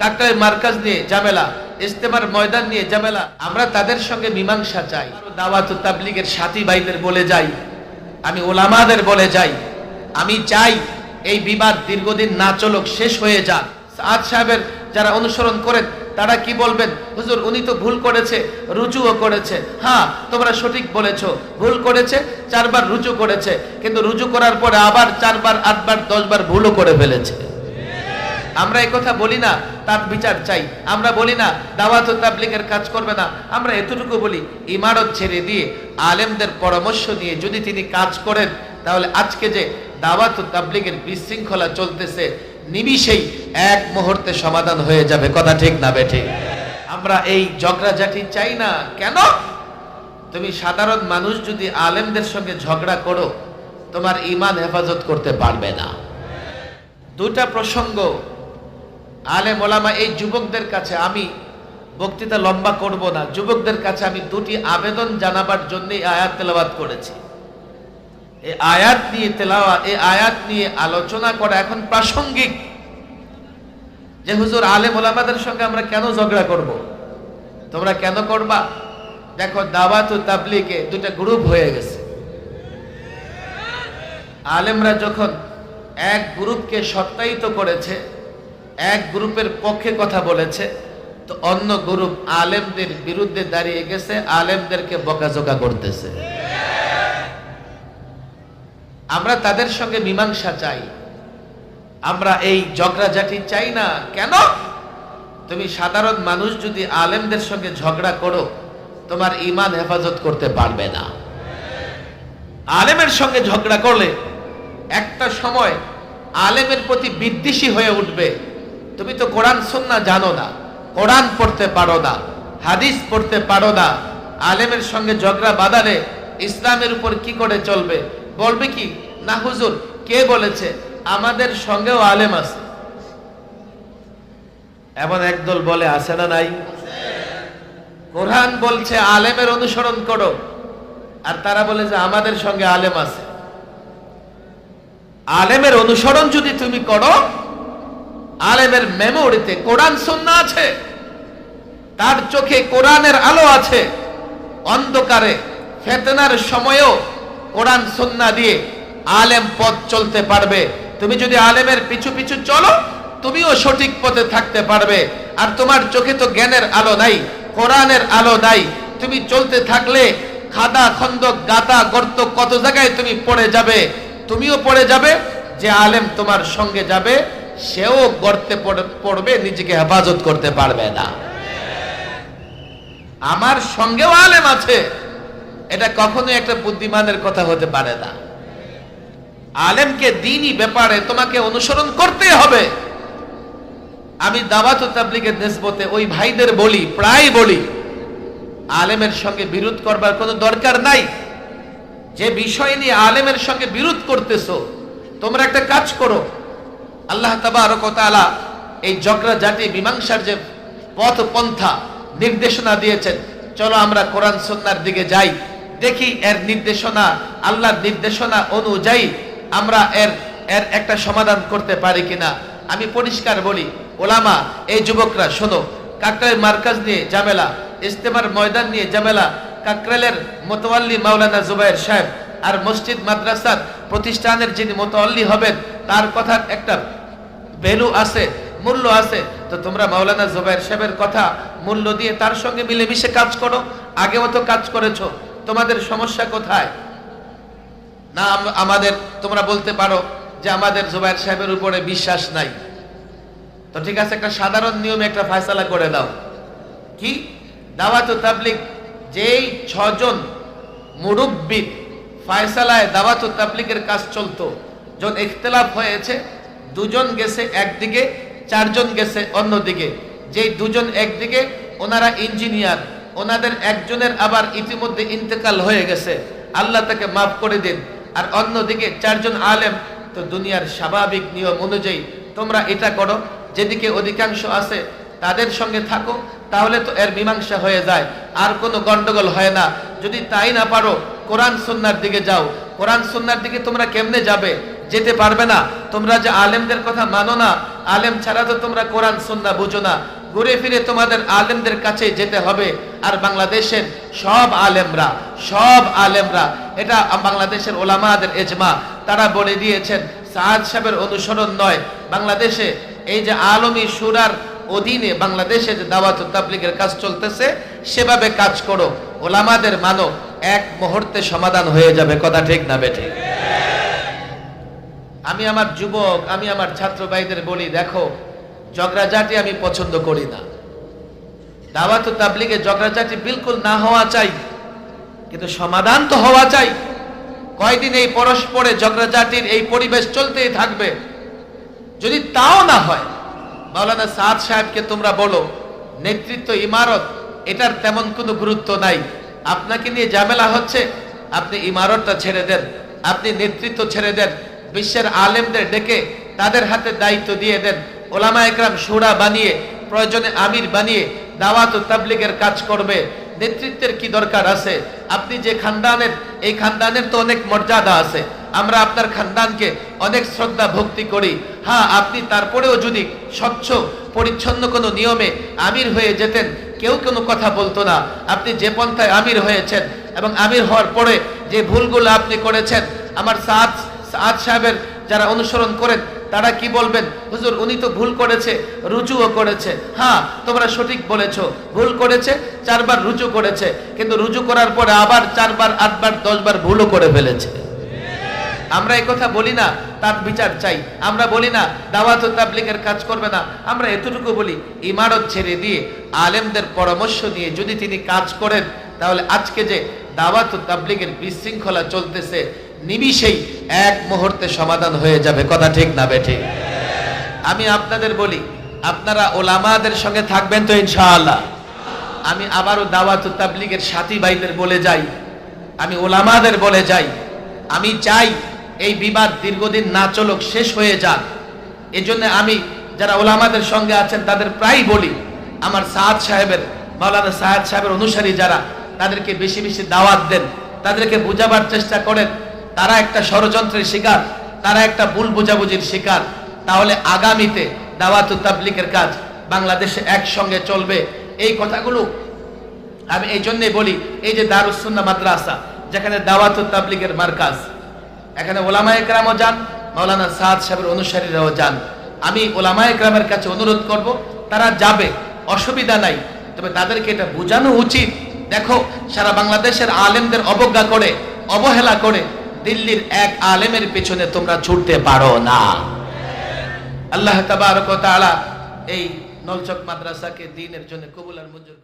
কাকরাই মার্কাজ নিয়ে ঝামেলা, ইস্তেমার ময়দান নিয়ে ঝামেলা, আমরা তাদের সঙ্গে মীমাংসা চাই। দাওয়াত তাবলিগের সাথী ভাইদের বলে যাই, আমি ওলামাদের বলে যাই, আমি চাই এই বিবাদ দীর্ঘদিন না চলুক, শেষ হয়ে যাক। সাদ সাহেবের যারা অনুসরণ করেন, তারা কি বলবেন? হুজুর, উনি তো ভুল করেছে, রুজুও করেছে। হ্যাঁ তোমরা সঠিক বলেছ, ভুল করেছে, চারবার রুজু করেছে, কিন্তু রুজু করার পরে আবার চারবার, আটবার, দশবার ভুলও করে ফেলেছে। আমরা কথা বলি না, তার বিচার চাই। আমরা বলি না, দাওয়াত তাবলিগের কাজ করবে না। আমরা এতটুকু বলি, ইমারত ছেড়ে দিয়ে আলেমদের পরামর্শ নিয়ে যদি তিনি কাজ করেন, তাহলে আজকে যে দাওয়াত তাবলিগের বিশৃঙ্খলা চলতেছে, নিমিষেই এক মুহূর্তে সমাধান হয়ে যাবে। কথা ঠিক না, বেঠে? আমরা এই ঝগড়াঝাটি চাই না। কেন? তুমি সাধারণ মানুষ যদি আলেমদের সঙ্গে ঝগড়া করো, তোমার ইমান হেফাজত করতে পারবে না। দুটা প্রসঙ্গ আলেম মোলামা এই যুবকদের কাছে আমি বক্তৃতা লম্বা করব না। যুবকদের কাছে আমি দুটি আবেদন জানাবার জন্য আয়াত তেলাওয়াত করেছি। এই আয়াত নিয়ে তেলাওয়া, এই আয়াত নিয়ে আলোচনা করা এখন প্রাসঙ্গিক। যে হুজুর আলে মোলামাদের সঙ্গে আমরা কেন ঝগড়া করব? তোমরা কেন করবা? দেখো, দাওয়াত ও তাবলিগে দুটা গ্রুপ হয়ে গেছে। আলেমরা যখন এক গ্রুপকে সত্যায়িত করেছে এক গ্রুপের পক্ষে কথা বলেছে, তো অন্য গ্রুপ আলেমদের বিরুদ্ধে দাঁড়িয়ে গেছে, আলেমদেরকে বকাঝোকা করতেছে। আমরা তাদের সঙ্গে মীমাংসা চাই। আমরা এই ঝগড়াঝাটি চাই না। কেন? তুমি সাধারণ মানুষ যদি আলেমদের সঙ্গে ঝগড়া করো, তোমার ইমান হেফাজত করতে পারবে না। আলেমের সঙ্গে ঝগড়া করলে একটা সময় আলেমের প্রতি বিদ্বেষী হয়ে উঠবে। তুমি তো কোরআন, সুন্না জানো না। কোরআন পড়তে পারো না, হাদিস পড়তে পারো না। আলেমের সঙ্গে ঝগড়া বাঁধালে ইসলামের উপর কি করে চলবে? বলবে কি, না হুজুর, কে বলেছে? আমাদের সঙ্গেও আলেম আছে। এমন একদল বলে, আছে না নাই? কোরআন বলছে, আলেমের অনুসরণ করো। আর তারা বলে যে, আমাদের সঙ্গে আলেম আছে। আলেমের অনুসরণ যদি তুমি করো আলেমের মেমোরিতে কোরআন সন্না আছে, তার চোখে কোরআনের আলো আছে, অন্ধকারে, ফেতনার সময়েও কোরআন সন্না দিয়ে আলেম পথ চলতে পারবে। তুমি যদি আলেমের পিছু পিছু চলো, তুমিও সঠিক পথে থাকতে পারবে। আর তোমার চোখে তো জ্ঞানের আলো নাই, কোরআনের আলো নাই। তুমি চলতে থাকলে খাদা, খন্দক, গাতা, গর্ত কত জায়গায় তুমি পড়ে যাবে? তুমিও পড়ে যাবে, যে আলেম তোমার সঙ্গে যাবে সেও গর্তে পড়বে, নিজেকে হেফাজত করতে পারবে না। আমার সঙ্গেও আলেম আছে। এটা কখনোই একটা বুদ্ধিমানের কথা হতে পারে না। আলেমকে দিনই ব্যাপারে তোমাকে অনুসরণ করতে হবে। আমি দাওয়াত তাবলিগের নেসবতে ওই ভাইদের বলি, প্রায় বলি, আলেমের সঙ্গে বিরোধ করবার কোনো দরকার নাই। যে বিষয় নিয়ে আলেমের সঙ্গে বিরোধ করতেছো, তোমরা একটা কাজ করো আল্লাহ ও এই জগরা জাতি মীমাংসার যে পথ পন্থা নির্দেশনা দিয়েছেন, চলো আমরা কোরআন সন্ন্যার দিকে যাই, দেখি এর নির্দেশনা, আল্লাহর নির্দেশনা অনুযায়ী আমরা এর এর একটা সমাধান করতে পারি কিনা। আমি পরিষ্কার বলি, ওলামা, এই যুবকরা, শোনো কাকরাই মার্কাজ নিয়ে জামেলা ইস্তেমার ময়দান নিয়ে জামেলা কাকরালের মোতওয়াল্লি মাওলানা জুবাইর সাহেব আর মসজিদ মাদ্রাসার প্রতিষ্ঠানের যিনি মোতওয়াল্লি হবেন, তার কথার একটা ভ্যালু আছে, মূল্য আছে, তো তোমরা মাওলানা জুবাইর সাহেবের কথা মূল্য দিয়ে তার সঙ্গে মিলেমিশে কাজ করো আগেও তো কাজ করেছ, তোমাদের সমস্যা কোথায়? না আমাদের, তোমরা বলতে পারো যে আমাদের জুবাইর সাহেবের উপরে বিশ্বাস নাই। তো ঠিক আছে, একটা সাধারণ নিয়মে একটা ফয়সালা করে দাও। কি? দাওয়াত ও তাবলিগ, যেই ছজন মুরব্বী ফায়সালায় দাওয়াত ও তাবলিগের কাজ চলতো, যখন ইখতলাফ হয়েছে দুজন গেছে একদিকে, চারজন গেছে অন্যদিকে। যেই দুজন একদিকে, ওনারা ইঞ্জিনিয়ার, ওনাদের একজনের আবার ইতিমধ্যে ইন্তেকাল হয়ে গেছে। আল্লাহ তাকে মাফ করে দিন। আর অন্যদিকে চারজন আলেম, তো দুনিয়ার স্বাভাবিক নিয়ম অনুযায়ী তোমরা এটা করো, যেদিকে অধিকাংশ আছে তাদের সঙ্গে থাকো, তাহলে তো এর মীমাংসা হয়ে যায়। আর কোনো গন্ডগোল হয় না। যদি তাই না পারো, কোরআন সন্ন্যার দিকে যাও। কোরআন সন্ন্যার দিকে তোমরা কেমনে যাবে? যেতে পারবে না। তোমরা যে আলেমদের কথা মানো না, আলেম ছাড়া তো তোমরা কোরআন সুন্না বুঝো না। ঘুরে ফিরে তোমাদের আলেমদের কাছে যেতে হবে। আর বাংলাদেশের সব আলেমরা সব আলেমরা, এটা বাংলাদেশের ওলামাদের এজমা তারা বলে দিয়েছেন, সাদ সাহেবের অনুসরণ নয়। বাংলাদেশে এই যে আলমী সুরার অধীনে বাংলাদেশে যে দাওয়াত তাবলিগের কাজ চলতেছে, সেভাবে কাজ করো। ওলামাদের মানো, এক মুহূর্তে সমাধান হয়ে যাবে, কথা ঠিক না বেঠে আমি আমার যুবক, আমি আমার ছাত্র ভাইদের বলি, দেখো জগরাজাটি আমি পছন্দ করি না। দাওয়াত তাবলিগে জগরাজাটি বিলকুল না হওয়া চাই, কিন্তু সমাধান তো হওয়া চাই। কয়দিন এই পরস্পরে জগরাজাটির এই পরিবেশ চলতেই থাকবে। যদি তাও না হয়, মাওলানা সাদ সাহেবকে তোমরা বলো, নেতৃত্ব ইমারত, এটার তেমন কোনো গুরুত্ব নাই। আপনাকে নিয়ে ঝামেলা হচ্ছে, আপনি ইমারতটা ছেড়ে দেন, আপনি নেতৃত্ব ছেড়ে দেন। বিশ্বের আলেমদের ডেকে তাদের হাতে দায়িত্ব দিয়ে দেন। ওলামা একরাম সুরা বানিয়ে, প্রয়োজনে আমির বানিয়ে দাওয়াত ও তাবলিগের কাজ করবে। নেতৃত্বের কি দরকার আছে? আপনি যে খানদানের, এই খানদানের তো অনেক মর্যাদা আছে। আমরা আপনার খানদানকে অনেক শ্রদ্ধা ভক্তি করি। হ্যাঁ আপনি তারপরেও যদি স্বচ্ছ, পরিচ্ছন্ন কোনো নিয়মে আমির হয়ে যেতেন, কেউ কোনো কথা বলতো না। আপনি যে পন্থায় আমির হয়েছেন এবং আমির হওয়ার পরে যে ভুলগুলো আপনি করেছেন, আমার সাদ সাদ সাহেবের যারা অনুসরণ করেন, তারা কি বলবেন? হুজুর, উনি তো ভুল করেছে, রুজুও করেছে। হ্যাঁ তোমরা সঠিক বলেছ, ভুল করেছে, চারবার রুজু করেছে, কিন্তু রুজু করার পরে আবার চারবার, আটবার, দশবার ভুলও করে ফেলেছে। আমরা এই কথা বলি না, তার বিচার চাই। আমরা বলি না, দাওয়াত তাবলিগের কাজ করবে না। আমরা এতটুকু বলি, ইমারত ছেড়ে দিয়ে আলেমদের পরামর্শ নিয়ে যদি তিনি কাজ করেন, তাহলে আজকে যে দাওয়াত তাবলিগের বিশৃঙ্খলা চলতেছে নিমিষেই এক মুহূর্তে সমাধান হয়ে যাবে। কথা ঠিক না বেঠে? আমি আপনাদের বলি, আপনারা ওলামাদের সঙ্গে থাকবেন তো ইনশাআল্লাহ। আমি আবারও দাওয়াত তাবলিগের সাথী ভাইদের বলে যাই, আমি ওলামাদের বলে যাই, আমি চাই এই বিবাদ দীর্ঘদিন না চলুক, শেষ হয়ে যাক। এজন্য আমি যারা ওলামাদের সঙ্গে আছেন, তাদের প্রায় বলি, আমার সাদ সাহেবের, মাওলানা সাহেদ সাহেবের অনুসারী যারা, তাদেরকে বেশি বেশি দাওয়াত দেন, তাদেরকে বোঝাবার চেষ্টা করেন তারা একটা ষড়যন্ত্রের শিকার, তারা একটা ভুল বোঝাবুঝির শিকার। তাহলে আগামীতে দাওয়াত তাবলিকের কাজ বাংলাদেশে একসঙ্গে চলবে। এই কথাগুলো আমি এই জন্যই বলি, এই যে দারুসুন্না মাদ্রাসা, যেখানে দাওয়াত তাবলিগের মার্কাজ, এখানে ওলামা একরামও যান মৌলানা সাদ সাহেবের অনুসারীরাও যান। আমি ওলামা একরামের কাছে অনুরোধ করব, তারা যাবে, অসুবিধা নাই, তবে তাদেরকে এটা বোঝানো উচিত। দেখো, সারা বাংলাদেশের আলেমদের অবজ্ঞা করে, অবহেলা করে দিল্লির এক আলেমের পেছনে তোমরা ছুটতে পারো না। আল্লাহ তাবারক তাআলা এই নলচক মাদ্রাসাকে দিনের জন্য কবুল আর মঞ্জুর